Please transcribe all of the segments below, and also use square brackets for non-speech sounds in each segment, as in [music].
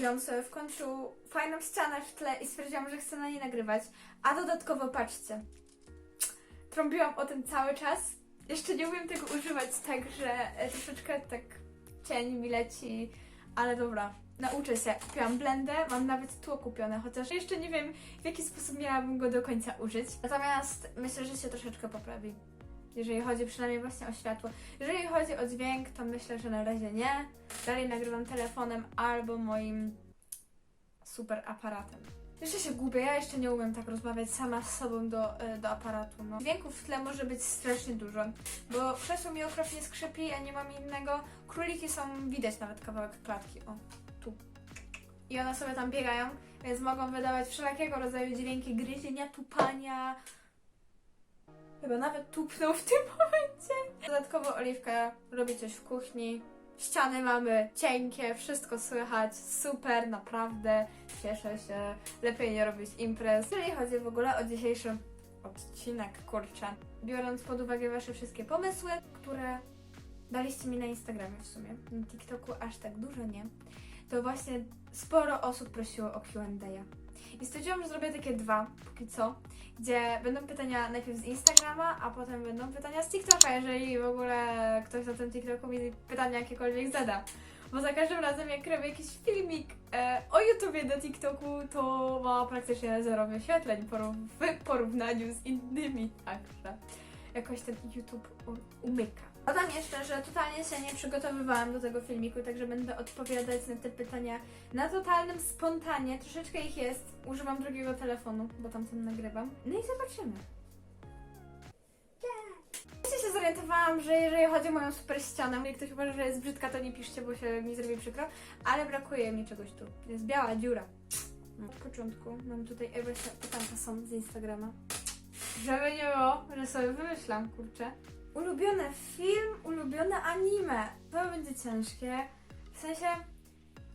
Sobie w końcu fajną ścianę w tle i stwierdziłam, że chcę na niej nagrywać. A dodatkowo patrzcie, trąbiłam o tym cały czas. Jeszcze nie umiem tego używać, także troszeczkę tak cień mi leci, ale dobra. Nauczę się. Kupiłam blendę, mam nawet tło kupione, chociaż jeszcze nie wiem w jaki sposób miałabym go do końca użyć. Natomiast myślę, że się troszeczkę poprawi. Jeżeli chodzi przynajmniej właśnie o światło. Jeżeli chodzi o dźwięk, to myślę, że na razie nie. Dalej nagrywam telefonem albo moim super aparatem. Jeszcze się gubię, ja jeszcze nie umiem tak rozmawiać sama z sobą do, e, do aparatu. No. Dźwięków w tle może być strasznie dużo, bo krzesło mi okropnie skrzypi, a nie mam innego. Króliki są, widać nawet kawałek klatki, o, tu. I one sobie tam biegają, więc mogą wydawać wszelakiego rodzaju dźwięki, gryzienia, tupania. Chyba nawet tupnął w tym [laughs] momencie. Dodatkowo Oliwka robi coś w kuchni. Ściany mamy cienkie, wszystko słychać, super, naprawdę, cieszę się. Lepiej nie robić imprez. Jeżeli chodzi w ogóle o dzisiejszy odcinek, kurczę, biorąc pod uwagę Wasze wszystkie pomysły, które daliście mi na Instagramie w sumie, na TikToku aż tak dużo nie, to właśnie sporo osób prosiło o Q&A. I stwierdziłam, że zrobię takie dwa, póki co, gdzie będą pytania najpierw z Instagrama, a potem będą pytania z TikToka, jeżeli w ogóle ktoś na tym TikToku mi pytania jakiekolwiek zada. Bo za każdym razem jak robię jakiś filmik e, o YouTubie do TikToku, to ma praktycznie zero wyświetleń w porównaniu z innymi, także jakoś ten YouTube umyka. Dodam jeszcze, że totalnie się nie przygotowywałam do tego filmiku, także będę odpowiadać na te pytania na totalnym spontanie. Troszeczkę ich jest. Używam drugiego telefonu, bo tamten nagrywam. No i zobaczymy. Ja się zorientowałam, że jeżeli chodzi o moją super ścianę, jeżeli ktoś uważa, że jest brzydka, to nie piszcie, bo się mi zrobi przykro, ale brakuje mi czegoś tu. Jest biała dziura. No, Od początku mam tutaj, e, właśnie pytanka są z Instagrama. Żeby nie było, że sobie wymyślam, kurczę. Ulubiony film, ulubione anime. To będzie ciężkie. W sensie,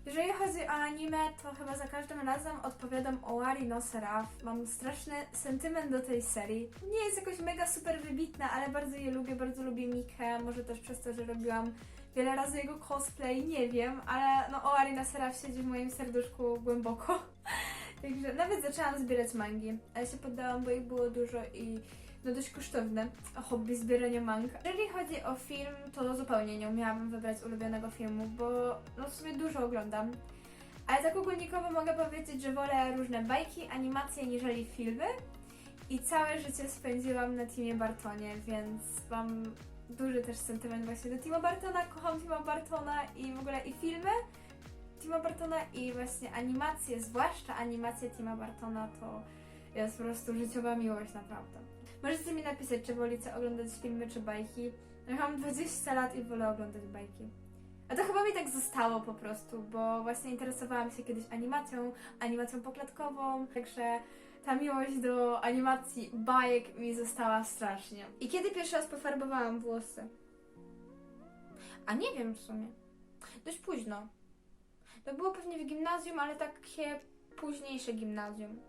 jeżeli chodzi o anime, to chyba za każdym razem odpowiadam o Wari no Seraph. Mam straszny sentyment do tej serii. Nie jest jakoś mega super wybitna, ale bardzo je lubię, bardzo lubię Mikę. Może też przez to, że robiłam wiele razy jego cosplay, nie wiem, ale no Oari no Seraph siedzi w moim serduszku głęboko. [laughs] Także nawet zaczęłam zbierać mangi, ale się poddałam, bo ich było dużo i no dość kosztowne hobby zbierania mang. Jeżeli chodzi o film, to zupełnie nie umiałabym wybrać ulubionego filmu, bo no w sumie dużo oglądam. Ale tak ogólnikowo mogę powiedzieć, że wolę różne bajki, animacje niżeli filmy. I całe życie spędziłam na Teamie Bartonie, więc mam duży też sentyment właśnie do Tima Bartona. Kocham Tima Bartona i w ogóle i filmy Tima Bartona i właśnie animacje, zwłaszcza animacje Tima Bartona to jest po prostu życiowa miłość naprawdę. Możecie mi napisać, czy wolicie oglądać filmy czy bajki. Ja mam 20 lat i wolę oglądać bajki. A to chyba mi tak zostało po prostu, bo właśnie interesowałam się kiedyś animacją, animacją poklatkową, także ta miłość do animacji bajek mi została strasznie. I kiedy pierwszy raz pofarbowałam włosy? A nie wiem w sumie. Dość późno. To było pewnie w gimnazjum, ale takie późniejsze gimnazjum.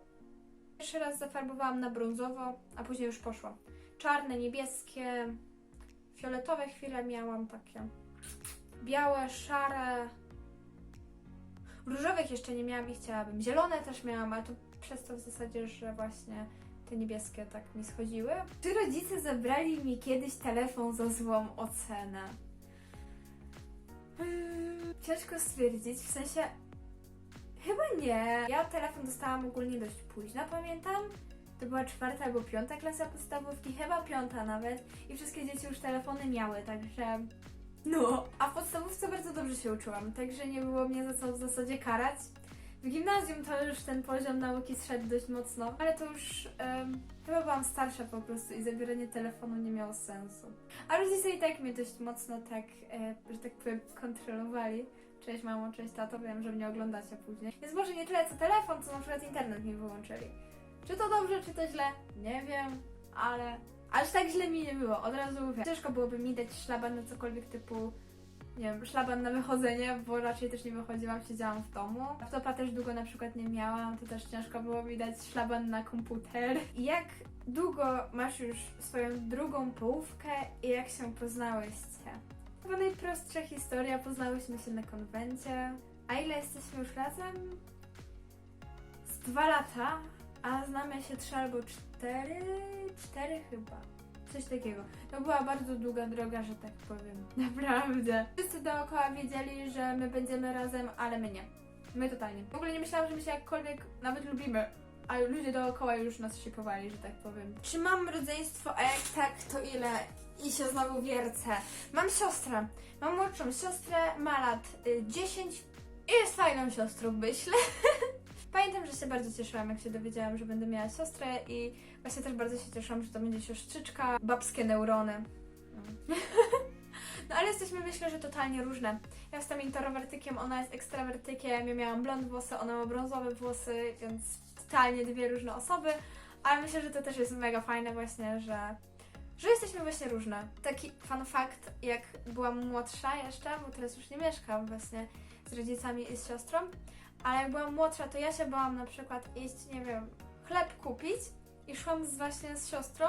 Pierwszy raz zafarbowałam na brązowo, a później już poszło. Czarne, niebieskie, fioletowe chwile miałam takie. Białe, szare. Różowych jeszcze nie miałam i chciałabym. Zielone też miałam, ale to przez to w zasadzie, że właśnie te niebieskie tak mi schodziły. Czy rodzice zabrali mi kiedyś telefon za złą ocenę? Hmm, ciężko stwierdzić, w sensie chyba nie. Ja telefon dostałam ogólnie dość późno, pamiętam. To była czwarta albo piąta klasa podstawówki, chyba piąta nawet. I wszystkie dzieci już telefony miały, także no. A w podstawówce bardzo dobrze się uczyłam, także nie było mnie za co w zasadzie karać. W gimnazjum to już ten poziom nauki zszedł dość mocno, ale to już em, chyba byłam starsza po prostu i zabieranie telefonu nie miało sensu. A rodzice i tak mnie dość mocno tak, e, że tak powiem, kontrolowali. Cześć mamo, cześć tato, wiem, że mnie oglądacie później. Więc może nie tyle co telefon, co na przykład internet mi wyłączyli. Czy to dobrze, czy to źle? Nie wiem, ale aż tak źle mi nie było, od razu mówię. Ciężko byłoby mi dać szlaban na cokolwiek typu, nie wiem, szlaban na wychodzenie, bo raczej też nie wychodziłam, siedziałam w domu. Laptopa też długo na przykład nie miałam, to też ciężko było mi dać szlaban na komputer. I jak długo masz już swoją drugą połówkę i jak się poznałyście? Chyba najprostsza historia, poznałyśmy się na konwencie. A ile jesteśmy już razem? Z dwa lata, a znamy się trzy albo cztery, cztery chyba. Coś takiego. To była bardzo długa droga, że tak powiem. [laughs] Naprawdę. Wszyscy dookoła wiedzieli, że my będziemy razem, ale my nie. My totalnie. W ogóle nie myślałam, że my się jakkolwiek nawet lubimy. A ludzie dookoła już nas szykowali, że tak powiem. Czy mam rodzeństwo? A jak tak, to ile? I się znowu wiercę. Mam siostrę. Mam młodszą siostrę, ma lat y, 10 i jest fajną siostrą, myślę. [laughs] Pamiętam, że się bardzo cieszyłam, jak się dowiedziałam, że będę miała siostrę i właśnie też bardzo się cieszyłam, że to będzie siostrzyczka, babskie neurony. No. [laughs] No ale jesteśmy myślę, że totalnie różne. Ja jestem introwertykiem, ona jest ekstrawertykiem, ja miałam blond włosy, ona ma brązowe włosy, więc totalnie dwie różne osoby, ale myślę, że to też jest mega fajne właśnie, że, że jesteśmy właśnie różne. Taki fun fact, jak byłam młodsza jeszcze, bo teraz już nie mieszkam właśnie z rodzicami i z siostrą, ale jak byłam młodsza, to ja się bałam na przykład iść, nie wiem, chleb kupić i szłam z, właśnie z siostrą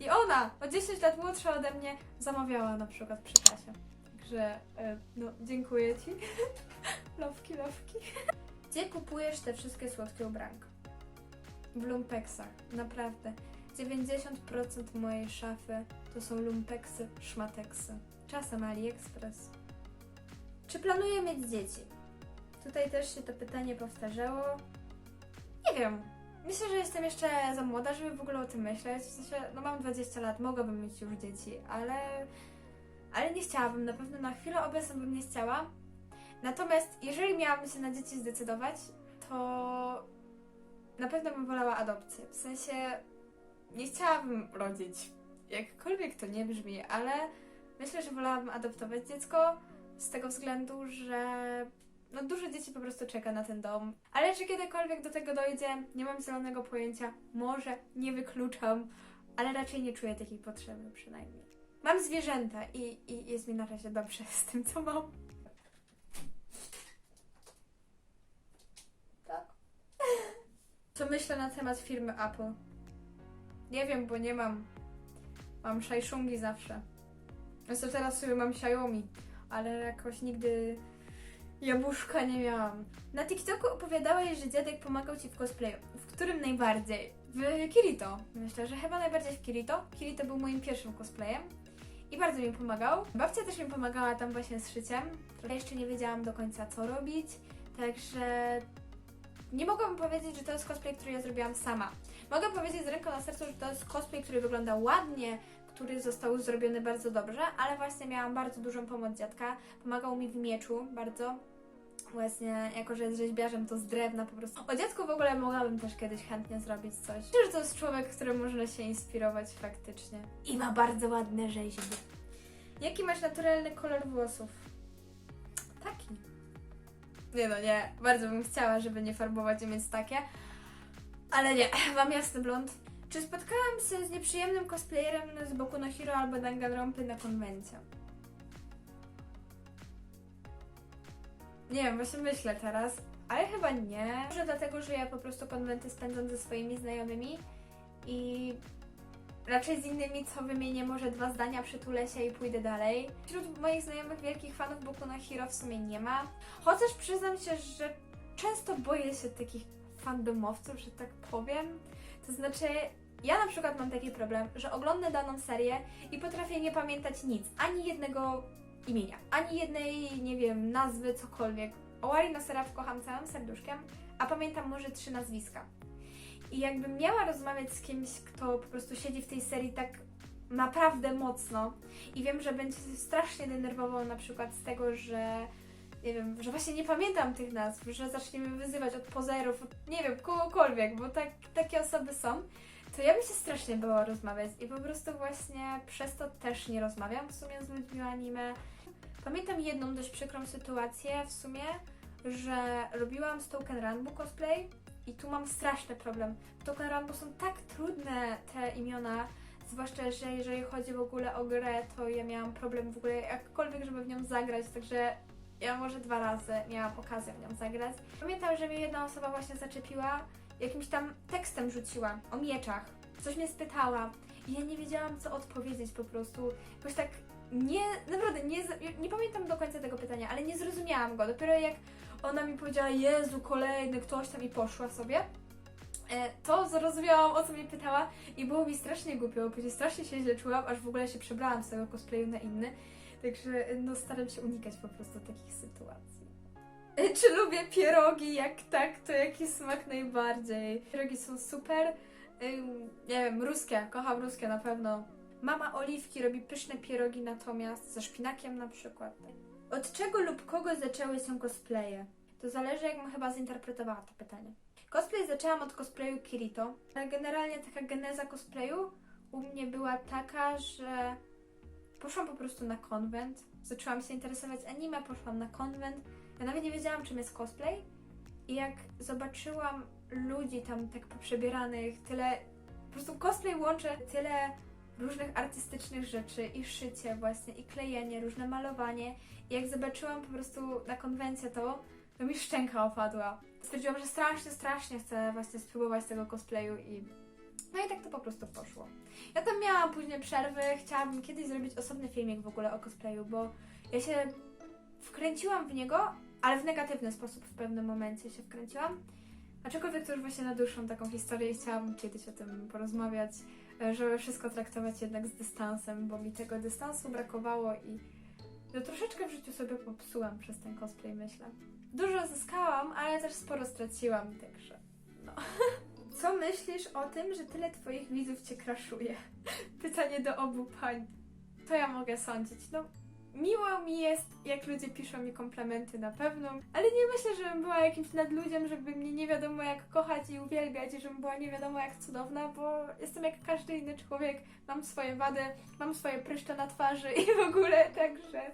i ona, o 10 lat młodsza ode mnie, zamawiała na przykład przy kasie. Także, e, no, dziękuję Ci. [laughs] lowki, lowki. Gdzie kupujesz te wszystkie słodkie ubranka? W lumpeksach, naprawdę. 90% mojej szafy to są lumpeksy, szmateksy. Czasem AliExpress. Czy planuję mieć dzieci? Tutaj też się to pytanie powtarzało. Nie wiem. Myślę, że jestem jeszcze za młoda, żeby w ogóle o tym myśleć. W sensie, no mam 20 lat, mogłabym mieć już dzieci, ale, ale nie chciałabym. Na pewno na chwilę obecną bym nie chciała. Natomiast jeżeli miałabym się na dzieci zdecydować, to na pewno bym wolała adopcję. W sensie nie chciałabym rodzić. Jakkolwiek to nie brzmi, ale myślę, że wolałabym adoptować dziecko z tego względu, że no dużo dzieci po prostu czeka na ten dom. Ale czy kiedykolwiek do tego dojdzie, nie mam zielonego pojęcia. Może, nie wykluczam, ale raczej nie czuję takiej potrzeby przynajmniej. Mam zwierzęta i, i jest mi na razie dobrze z tym, co mam. Tak. Co myślę na temat firmy Apple? Nie wiem, bo nie mam. Mam Shaiszungi zawsze. Zresztą teraz sobie mam Xiaomi, ale jakoś nigdy jabłuszka nie miałam. Na TikToku opowiadałeś, że dziadek pomagał Ci w cosplayu. W którym najbardziej? W Kirito. Myślę, że chyba najbardziej w Kirito. Kirito był moim pierwszym cosplayem. I bardzo mi pomagał. Babcia też mi pomagała tam właśnie z szyciem. Ja jeszcze nie wiedziałam do końca co robić, także nie mogłabym powiedzieć, że to jest cosplay, który ja zrobiłam sama. Mogę powiedzieć z ręką na sercu, że to jest cosplay, który wygląda ładnie, który został zrobiony bardzo dobrze, ale właśnie miałam bardzo dużą pomoc dziadka. Pomagał mi w mieczu bardzo. Właśnie, jako że jest rzeźbiarzem, to z drewna po prostu. O dziadku w ogóle mogłabym też kiedyś chętnie zrobić coś. Myślę, że to jest człowiek, którym można się inspirować faktycznie. I ma bardzo ładne rzeźby. Jaki masz naturalny kolor włosów? Taki. Nie no, nie. Bardzo bym chciała, żeby nie farbować i mieć takie. Ale nie, [laughs] mam jasny blond. Czy spotkałam się z nieprzyjemnym cosplayerem z Boku no Hero albo Danganronpy na konwencie? Nie wiem, właśnie myślę teraz, ale chyba nie. Może dlatego, że ja po prostu konwenty spędzam ze swoimi znajomymi i raczej z innymi, co wymienię może dwa zdania, przytulę się i pójdę dalej. Wśród moich znajomych wielkich fanów Boku no Hero w sumie nie ma. Chociaż przyznam się, że często boję się takich fandomowców, że tak powiem. To znaczy, ja na przykład mam taki problem, że oglądam daną serię i potrafię nie pamiętać nic, ani jednego imienia, ani jednej, nie wiem, nazwy, cokolwiek. O Arino Seraf kocham całym serduszkiem, a pamiętam może trzy nazwiska. I jakbym miała rozmawiać z kimś, kto po prostu siedzi w tej serii tak naprawdę mocno i wiem, że będzie się strasznie denerwował na przykład z tego, że nie wiem, że właśnie nie pamiętam tych nazw, że zaczniemy wyzywać od pozerów, od, nie wiem, kogokolwiek, bo tak, takie osoby są, to ja bym się strasznie bała rozmawiać i po prostu właśnie przez to też nie rozmawiam w sumie z ludźmi o anime. Pamiętam jedną dość przykrą sytuację w sumie, że robiłam z Token Ranbu cosplay i tu mam straszny problem. W Token Ranbu są tak trudne te imiona, zwłaszcza, że jeżeli chodzi w ogóle o grę, to ja miałam problem w ogóle jakkolwiek, żeby w nią zagrać, także ja może dwa razy miałam okazję w nią zagrać. Pamiętam, że mnie jedna osoba właśnie zaczepiła, jakimś tam tekstem rzuciła o mieczach. Coś mnie spytała i ja nie wiedziałam, co odpowiedzieć po prostu. Jakoś tak nie, naprawdę nie, nie pamiętam do końca tego pytania, ale nie zrozumiałam go. Dopiero jak ona mi powiedziała, Jezu, kolejny ktoś tam i poszła sobie, e, to zrozumiałam o co mnie pytała i było mi strasznie głupio, później strasznie się źle czułam, aż w ogóle się przebrałam z tego cosplayu na inny. Także no staram się unikać po prostu takich sytuacji. [laughs] Czy lubię pierogi? Jak tak, to jaki smak najbardziej? Pierogi są super. Nie wiem, ruskie, kocham ruskie na pewno. Mama Oliwki robi pyszne pierogi natomiast ze szpinakiem na przykład. Od czego lub kogo zaczęły się cosplaye? To zależy jak bym chyba zinterpretowała to pytanie. Cosplay zaczęłam od cosplayu Kirito, ale generalnie taka geneza cosplayu u mnie była taka, że poszłam po prostu na konwent, zaczęłam się interesować anime, poszłam na konwent. Ja nawet nie wiedziałam czym jest cosplay i jak zobaczyłam ludzi tam tak poprzebieranych, tyle po prostu cosplay łączy tyle różnych artystycznych rzeczy i szycie właśnie, i klejenie, różne malowanie. I jak zobaczyłam po prostu na konwencję to, to mi szczęka opadła. Stwierdziłam, że strasznie, strasznie chcę właśnie spróbować tego cosplayu i no i tak to po prostu poszło. Ja tam miałam później przerwy, chciałabym kiedyś zrobić osobny filmik w ogóle o cosplayu, bo ja się wkręciłam w niego, ale w negatywny sposób w pewnym momencie się wkręciłam. Aczkolwiek to już właśnie na dłuższą taką historię i chciałabym kiedyś o tym porozmawiać, e, żeby wszystko traktować jednak z dystansem, bo mi tego dystansu brakowało i no troszeczkę w życiu sobie popsułam przez ten cosplay, myślę. Dużo zyskałam, ale też sporo straciłam, także no. [laughs] Co myślisz o tym, że tyle twoich widzów cię kraszuje? [laughs] Pytanie do obu pań. To ja mogę sądzić. No, miło mi jest, jak ludzie piszą mi komplementy na pewno, ale nie myślę, żebym była jakimś nadludziem, żeby mnie nie wiadomo jak kochać i uwielbiać i żebym była nie wiadomo jak cudowna, bo jestem jak każdy inny człowiek, mam swoje wady, mam swoje pryszcze na twarzy i w ogóle, także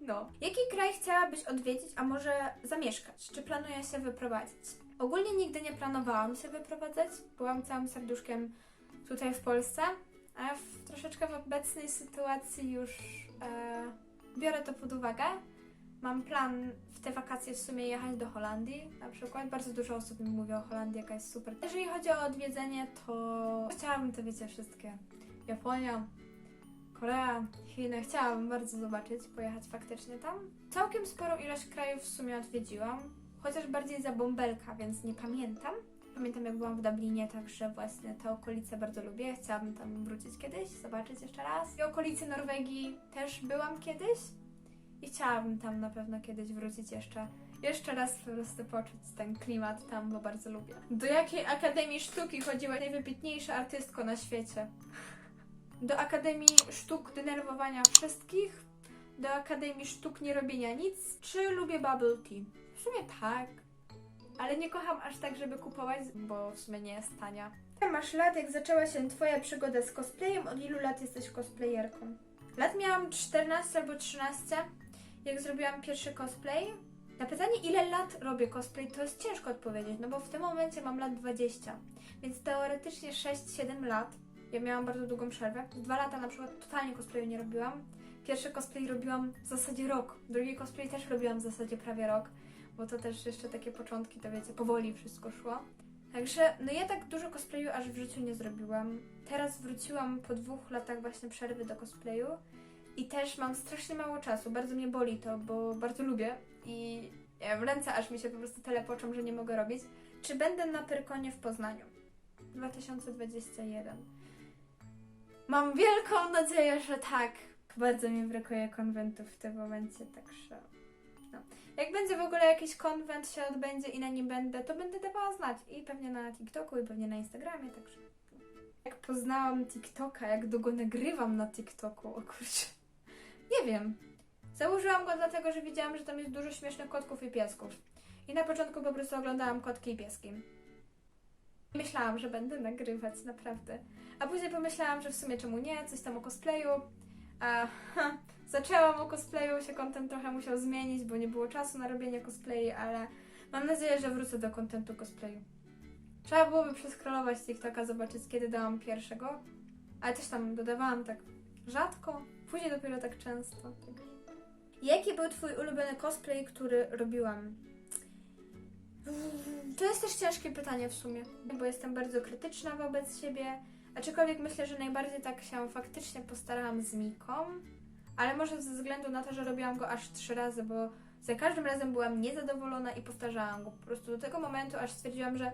no. Jaki kraj chciałabyś odwiedzić, a może zamieszkać? Czy planuje się wyprowadzić? Ogólnie nigdy nie planowałam się wyprowadzać, byłam całym serduszkiem tutaj w Polsce, a w, troszeczkę w obecnej sytuacji już e, biorę to pod uwagę. Mam plan w te wakacje w sumie jechać do Holandii na przykład. Bardzo dużo osób mi mówi o Holandii, jaka jest super. Jeżeli chodzi o odwiedzenie, to chciałabym to wiecie wszystkie. Japonia, Korea, Chiny. Chciałabym bardzo zobaczyć, pojechać faktycznie tam. Całkiem sporą ilość krajów w sumie odwiedziłam, chociaż bardziej za bąbelka, więc nie pamiętam. Pamiętam jak byłam w Dublinie, także właśnie te okolice bardzo lubię. Chciałabym tam wrócić kiedyś, zobaczyć jeszcze raz. I okolice Norwegii też byłam kiedyś i chciałabym tam na pewno kiedyś wrócić jeszcze. Jeszcze raz po prostu poczuć ten klimat tam, bo bardzo lubię. Do jakiej Akademii Sztuki chodziła najwybitniejsza artystko na świecie? Do Akademii Sztuk Denerwowania Wszystkich, do Akademii Sztuk Nierobienia Nic, czy lubię bubble tea? W sumie tak, ale nie kocham aż tak, żeby kupować, bo w sumie nie jest tania. Ile masz lat, jak zaczęła się Twoja przygoda z cosplayem? Od ilu lat jesteś cosplayerką? Lat miałam 14 albo 13, jak zrobiłam pierwszy cosplay. Na pytanie, ile lat robię cosplay, to jest ciężko odpowiedzieć, no bo w tym momencie mam lat 20, więc teoretycznie 6-7 lat. Ja miałam bardzo długą przerwę. Dwa lata na przykład totalnie cosplayu nie robiłam. Pierwszy cosplay robiłam w zasadzie rok. Drugi cosplay też robiłam w zasadzie prawie rok, bo to też jeszcze takie początki, to wiecie, powoli wszystko szło. Także, no ja tak dużo cosplayu aż w życiu nie zrobiłam. Teraz wróciłam po dwóch latach właśnie przerwy do cosplayu i też mam strasznie mało czasu. Bardzo mnie boli to, bo bardzo lubię i nie wiem, ręce aż mi się po prostu telepoczą, że nie mogę robić. Czy będę na Pyrkonie w Poznaniu? 2021. Mam wielką nadzieję, że tak. Bardzo mi brakuje konwentów w tym momencie, także. No. Jak będzie w ogóle jakiś konwent się odbędzie i na nim będę, to będę dawała znać. I pewnie na TikToku, i pewnie na Instagramie, także. Jak poznałam TikToka, jak długo nagrywam na TikToku, o kurczę. Nie wiem. Założyłam go dlatego, że widziałam, że tam jest dużo śmiesznych kotków i piesków. I na początku po prostu oglądałam kotki i pieski. Myślałam, że będę nagrywać, naprawdę. A później pomyślałam, że w sumie czemu nie, coś tam o cosplayu. A ha, zaczęłam o cosplayu, się content trochę musiał zmienić, bo nie było czasu na robienie cosplayi, ale mam nadzieję, że wrócę do kontentu cosplayu. Trzeba byłoby przeskrolować TikToka, zobaczyć kiedy dałam pierwszego, ale też tam dodawałam tak rzadko, później dopiero tak często. Jaki był Twój ulubiony cosplay, który robiłam? To jest też ciężkie pytanie w sumie, bo jestem bardzo krytyczna wobec siebie. Aczkolwiek myślę, że najbardziej tak się faktycznie postarałam z Miką, ale może ze względu na to, że robiłam go aż trzy razy, bo za każdym razem byłam niezadowolona i powtarzałam go po prostu do tego momentu, aż stwierdziłam, że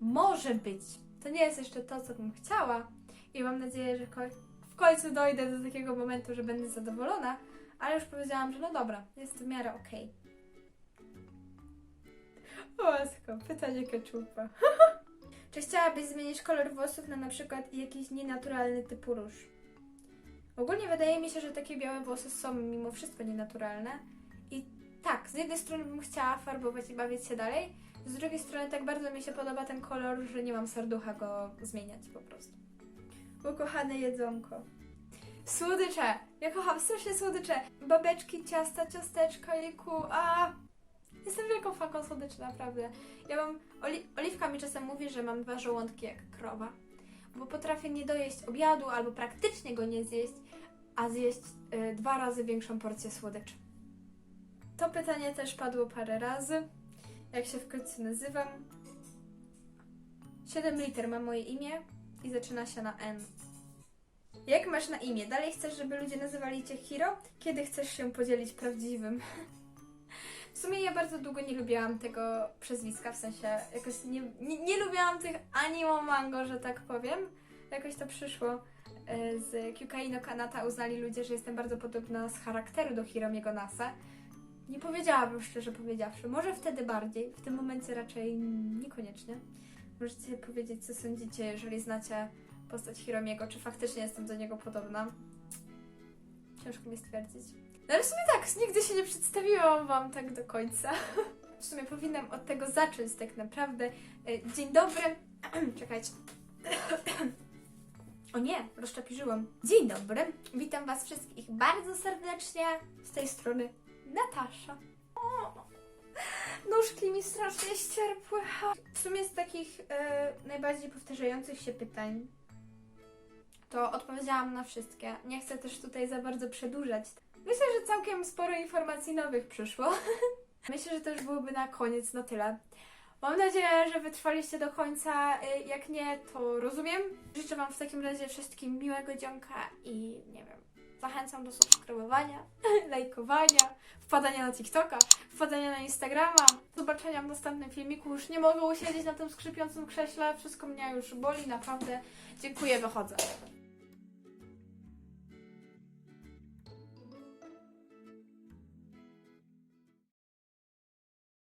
może być. To nie jest jeszcze to, co bym chciała i mam nadzieję, że w końcu dojdę do takiego momentu, że będę zadowolona, ale już powiedziałam, że no dobra, jest w miarę okej. O, Łasko, pytanie keczupa. [laughs] Czy chciałabyś zmienić kolor włosów na na przykład jakiś nienaturalny typu róż? Ogólnie wydaje mi się, że takie białe włosy są mimo wszystko nienaturalne. I tak, z jednej strony bym chciała farbować i bawić się dalej, z drugiej strony tak bardzo mi się podoba ten kolor, że nie mam serducha go zmieniać po prostu. Ukochane jedzonko. Słodycze! Ja kocham strasznie słodycze. Babeczki, ciasta, ciasteczka, liku, a... Jestem wielką fanką słodyczy, naprawdę. Ja mam... Oli... Oliwka mi czasem mówi, że mam dwa żołądki jak krowa. Bo potrafię nie dojeść obiadu albo praktycznie go nie zjeść, a zjeść y, dwa razy większą porcję słodyczy. To pytanie też padło parę razy. Jak się w końcu nazywam? 7 liter ma moje imię i zaczyna się na N. Jak masz na imię? Dalej chcesz, żeby ludzie nazywali cię Hiro? Kiedy chcesz się podzielić prawdziwym? [laughs] W sumie ja bardzo długo nie lubiłam tego przezwiska, w sensie jakoś nie, nie, nie lubiłam tych animo mango, że tak powiem. Jakoś to przyszło z Kyukai no Kanata. Uznali ludzie, że jestem bardzo podobna z charakteru do Hiromiego Nasa. Nie powiedziałabym szczerze powiedziawszy. Może wtedy bardziej, w tym momencie raczej niekoniecznie. Możecie powiedzieć, co sądzicie, jeżeli znacie postać Hiromiego, czy faktycznie jestem do niego podobna. Ciężko mi stwierdzić. No ale w sumie tak, nigdy się nie przedstawiłam Wam tak do końca. W sumie powinnam od tego zacząć tak naprawdę. E, Dzień dobry. [clears throat] Czekajcie. O nie, rozczapirzyłam. Dzień dobry. Witam Was wszystkich bardzo serdecznie. Z tej strony Natasza. O, nóżki mi strasznie ścierpły. W sumie z takich e, najbardziej powtarzających się pytań to odpowiedziałam na wszystkie. Nie chcę też tutaj za bardzo przedłużać. Myślę, że całkiem sporo informacji nowych przyszło. [laughs] Myślę, że to już byłoby na koniec na tyle. Mam nadzieję, że wytrwaliście do końca. Y, Jak nie, to rozumiem. Życzę Wam w takim razie wszystkim miłego dzionka i nie wiem, zachęcam do subskrybowania, [laughs] lajkowania, wpadania na TikToka, wpadania na Instagrama. Zobaczenia w następnym filmiku. Już nie mogę usiedzieć na tym skrzypiącym krześle. Wszystko mnie już boli, naprawdę. Dziękuję, wychodzę.